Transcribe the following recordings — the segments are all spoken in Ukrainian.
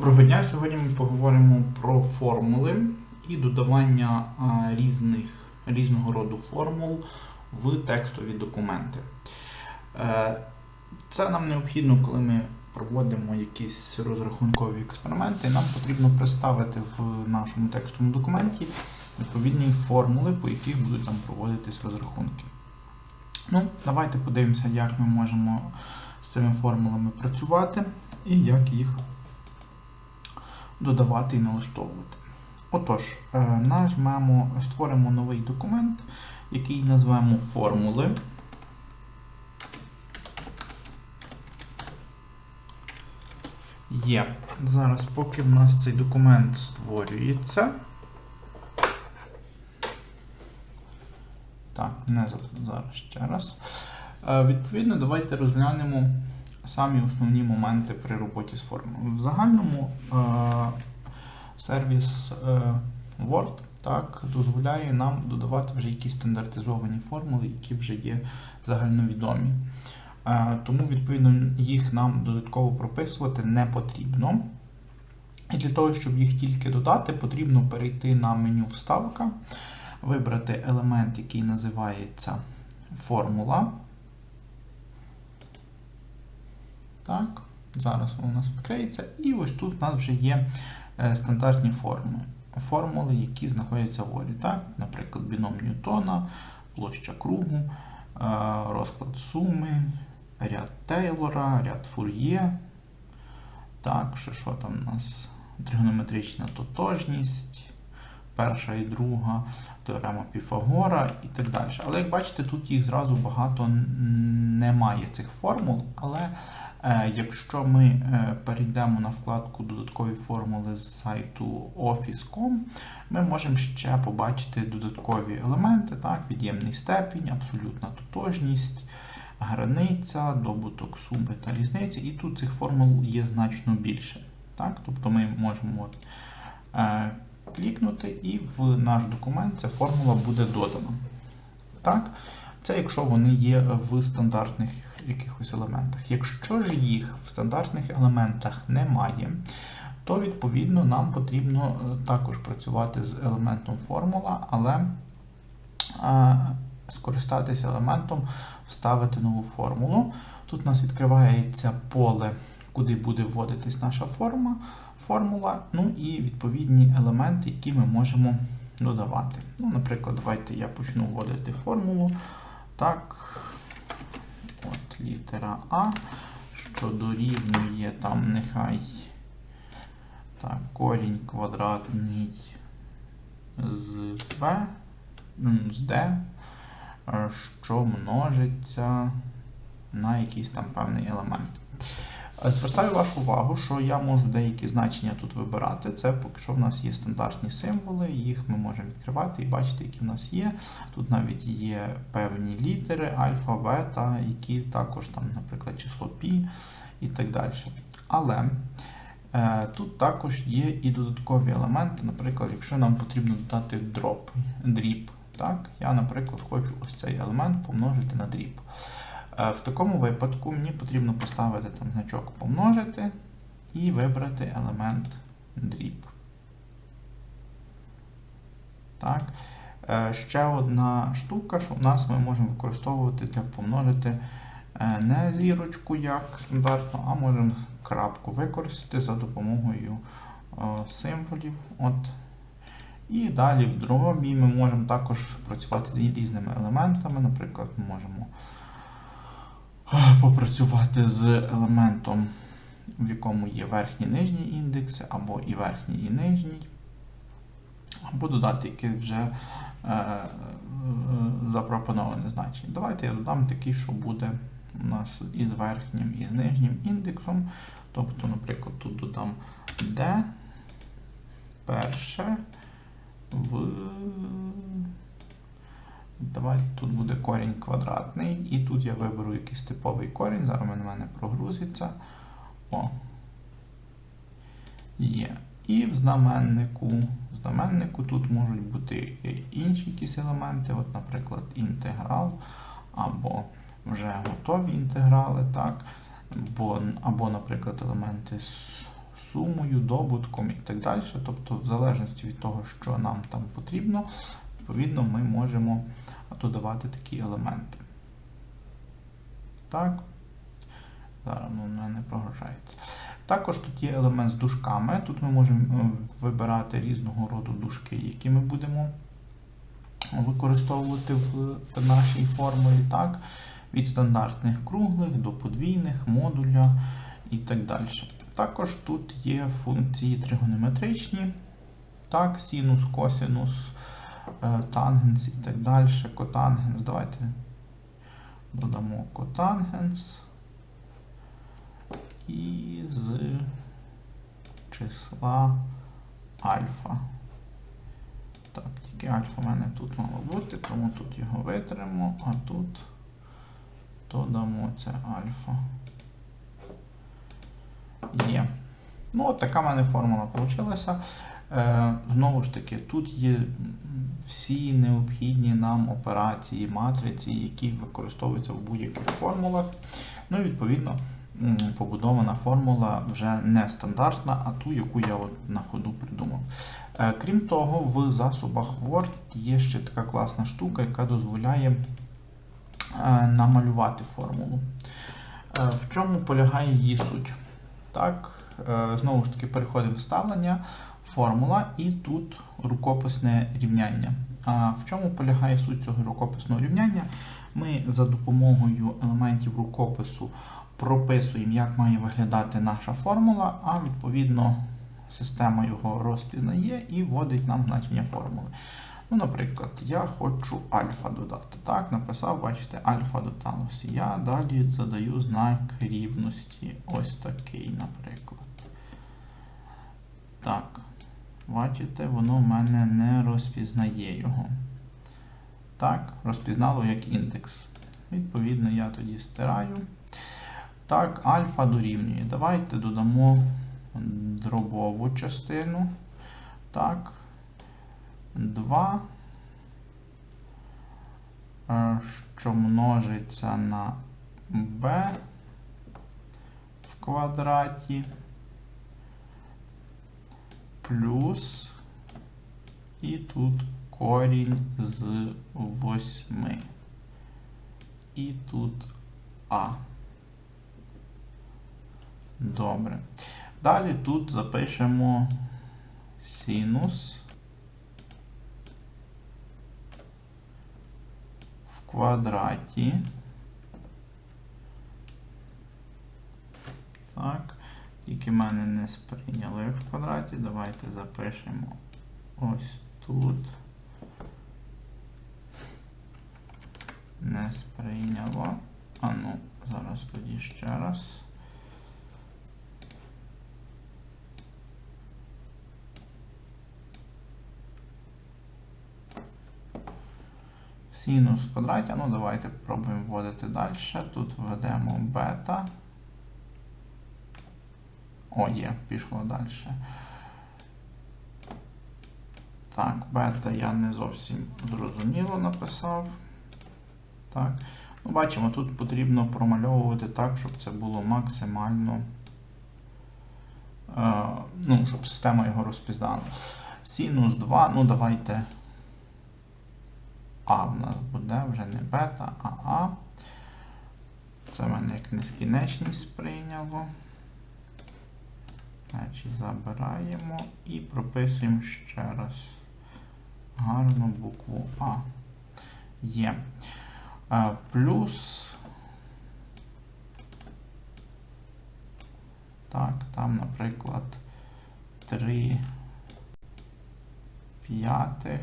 Доброго дня! Сьогодні ми поговоримо про формули і додавання різних, різного роду формул в текстові документи. Е, Це нам необхідно, коли ми проводимо якісь розрахункові експерименти. Нам потрібно представити в нашому текстовому документі відповідні формули, по яких будуть там проводитись розрахунки. Ну, Давайте подивимося, як ми можемо з цими формулами працювати і як їх додавати і налаштовувати. Отож, е, нажмемо, створимо новий документ, який назвемо формули. Є. Зараз, поки в нас цей документ створюється. Так, не зараз ще раз. Е, Відповідно, давайте розглянемо самі основні моменти при роботі з формулою. В загальному е, сервіс е, Word так, дозволяє нам додавати вже якісь стандартизовані формули, які вже є загальновідомі. Е, Тому, відповідно, їх нам додатково прописувати не потрібно. І для того, щоб їх тільки додати, потрібно перейти на меню Вставка, вибрати елемент, який називається формула. Так, зараз воно у нас відкриється. І ось тут у нас вже є е, стандартні форми. Формули, які знаходяться в орі. Так? Наприклад, біном Ньютона, площа кругу, е, розклад суми, ряд Тейлора, ряд Фур'є. Так, що, що там у нас? Тригонометрична тотожність, перша і друга, теорема Піфагора і так далі. Але як бачите, тут їх зразу багато немає цих формул. Але е, якщо ми е, перейдемо на вкладку Додаткові формули з сайту Office.com, ми можемо ще побачити додаткові елементи, так, від'ємний степінь, абсолютна тотожність, границя, добуток суми та різниці. І тут цих формул є значно більше. Так? Тобто ми можемо е, клікнути, і в наш документ ця формула буде додана. Так? Це якщо вони є в стандартних якихось елементах. Якщо ж їх в стандартних елементах немає, то відповідно нам потрібно е, також працювати з елементом формула, але е, скористатися елементом, вставити нову формулу. Тут у нас відкривається поле, куди буде вводитись наша форма, формула, ну і відповідні елементи, які ми можемо додавати. Ну, Наприклад, давайте я почну вводити формулу. Так, от літера А, що дорівнює там нехай так, корінь квадратний з ну, з е, що множиться на якийсь там певний елемент. Звертаю вашу увагу, що я можу деякі значення тут вибирати. Це поки що в нас є стандартні символи, їх ми можемо відкривати і бачити, які в нас є. Тут навіть є певні літери, альфа, бета, які також, там, наприклад, число пі і так далі. Але е, тут також є і додаткові елементи. Наприклад, якщо нам потрібно додати дроп, дріб, так, я, наприклад, хочу ось цей елемент помножити на дріб. Е, В такому випадку мені потрібно поставити там значок помножити і вибрати елемент дріб. Так. Е, Ще одна штука, що в нас ми можемо використовувати для помножити е, не зірочку як стандартно, а можемо крапку використати за допомогою символів. От. І далі в дробі ми можемо також працювати з різними елементами. Наприклад, ми можемо попрацювати з елементом, в якому є верхній і нижній індекси, або і верхній, і нижній, або додати якесь вже е, е, запропоноване значення. Давайте я додам такий, що буде у нас із верхнім і з нижнім індексом. Тобто, наприклад, тут додам D перше в Давайте тут буде корінь квадратний, і тут я виберу якийсь типовий корінь, зараз він у мене прогрузиться. О. Є. І в знаменнику, в знаменнику тут можуть бути інші якісь елементи, от, наприклад, інтеграл, або вже готові інтеграли, так? Або, або наприклад, елементи з сумою, добутком і так далі. Тобто, в залежності від того, що нам там потрібно, відповідно, ми можемо додавати такі елементи. Так. Зараз воно мене прогружається. Також тут є елемент з дужками. Тут ми можемо е, вибирати різного роду дужки, які ми будемо використовувати в нашій формулі. Так? Від стандартних круглих до подвійних, модуля і так далі. Також тут є функції тригонометричні, так, синус, косинус, тангенс і так далі. Котангенс. Давайте додамо котангенс і з числа альфа. Так, тільки альфа в мене тут мало бути, тому тут його витримо, а тут додамо це альфа. Є. Ну, от така в мене формула вийшла. Е, знову ж таки, тут є всі необхідні нам операції, матриці, які використовуються в будь-яких формулах. Ну і відповідно побудована формула вже не стандартна, а ту, яку я от на ходу придумав. Е, крім того, в засобах Word є ще така класна штука, яка дозволяє е, намалювати формулу. В чому полягає її суть? Так, Знову ж таки, переходимо в вставлення, формула і тут рукописне рівняння. А в чому полягає суть цього рукописного рівняння? Ми за допомогою елементів рукопису прописуємо, як має виглядати наша формула, а відповідно система його розпізнає і вводить нам значення формули. Ну, Наприклад, я хочу альфа додати. Так, написав, бачите, альфа додалося. Я далі задаю знак рівності. Ось такий, наприклад. Так, бачите, воно в мене не розпізнає його. Так, розпізнало як індекс. Відповідно, я тоді стираю. Так, альфа дорівнює. Давайте додамо дробову частину. Так. 2, е, що множиться на b в квадраті плюс і тут корінь з 8. І тут А. Добре. Далі тут запишемо синус в квадраті. Так, тільки мене не сприйняли в квадраті. Давайте запишемо ось тут. Не сприйняло. А ну, зараз тоді ще раз. Синус в квадраті. Ну, давайте пробуємо вводити далі. Тут введемо бета. О, є, пішло далі. Так, бета я не зовсім зрозуміло написав. Так. Ну, Бачимо, тут потрібно промальовувати так, щоб це було максимально. Е, ну, щоб система його розпізнала. Синус 2, ну давайте а в нас буде вже не бета, а А. Це в мене як нескінченість сприйняло. Значить, забираємо і прописуємо ще раз гарну букву А. Є. А, плюс. Так, там, наприклад, 3 п'ятих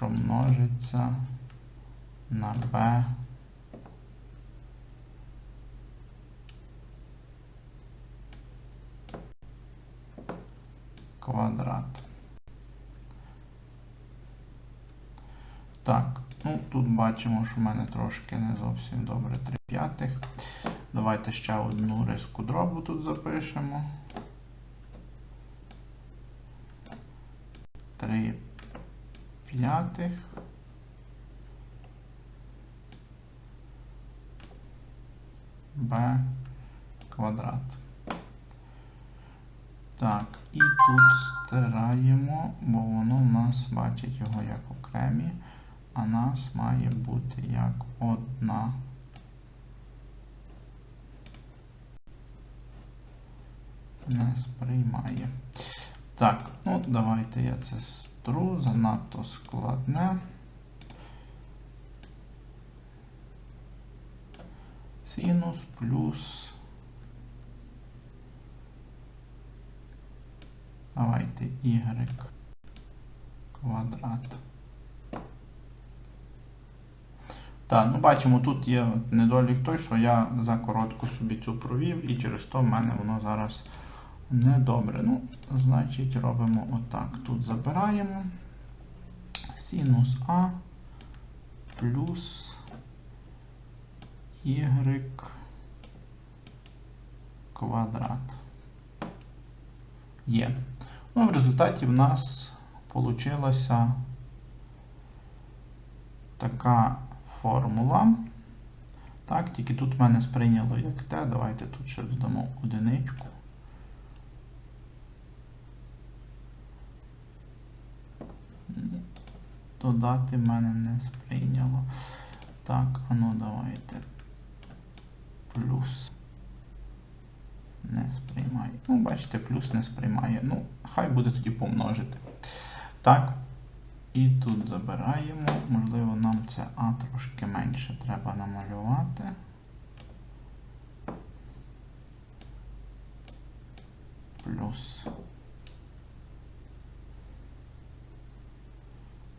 що множиться на b квадрат. Так, ну тут бачимо, що в мене трошки не зовсім добре 3 п'ятих. Давайте ще одну риску дробу тут запишемо. 3 п'ятих. Б квадрат. Так, і тут стираємо, бо воно в нас бачить його як окремі, а нас має бути як одна. Не сприймає. Так, ну давайте я це стру, занадто складне. Синус плюс. Давайте y квадрат. Так, ну бачимо, тут є недолік той, що я за коротко собі цю провів, і через то в мене воно зараз недобре. Ну, значить, робимо отак. Тут забираємо синус А плюс y квадрат. Є. Ну, в результаті в нас вийшла така формула. Так, тільки тут в мене сприйняло як те. Давайте тут ще додамо одиничку. Додати мене не сприйняло. Так, а ну давайте. Плюс. Не сприймає. Ну, бачите, плюс не сприймає. Ну, хай буде тоді помножити. Так. І тут забираємо. Можливо, нам це А трошки менше треба намалювати. Плюс.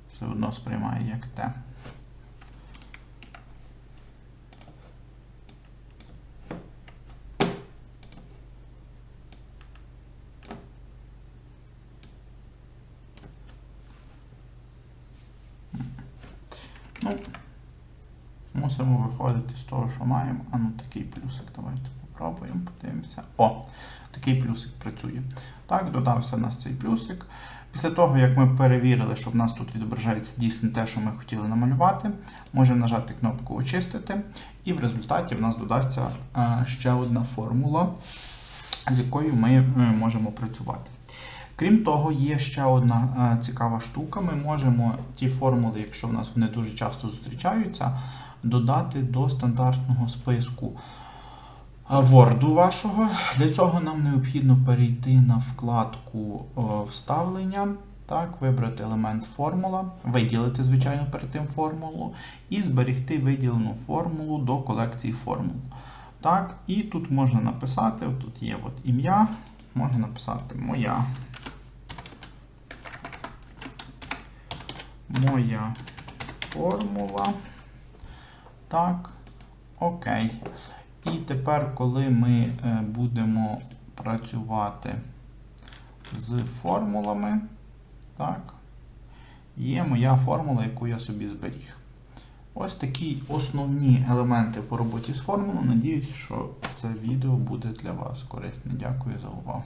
Все одно сприймає як Т. Мусимо виходити з того, що маємо. А ну такий плюсик. Давайте попробуємо, подивимося. О, такий плюсик працює. Так, додався у нас цей плюсик. Після того, як ми перевірили, що в нас тут відображається дійсно те, що ми хотіли намалювати, можемо нажати кнопку Очистити, і в результаті в нас додасться е, ще одна формула, з якою ми е, можемо працювати. Крім того, є ще одна е, цікава штука. Ми можемо ті формули, якщо в нас вони дуже часто зустрічаються, додати до стандартного списку е, Word вашого. Для цього нам необхідно перейти на вкладку е, Вставлення. Так, Вибрати елемент формула, виділити, звичайно, перед тим формулу, і зберегти виділену формулу до колекції формул. Так, І тут можна написати: тут є от ім'я, можна написати моя. Моя формула. Так, окей. І тепер, коли ми е, будемо працювати з формулами, так, є моя формула, яку я собі зберіг. Ось такі основні елементи по роботі з формулою. Надіюсь, що це відео буде для вас корисне. Дякую за увагу.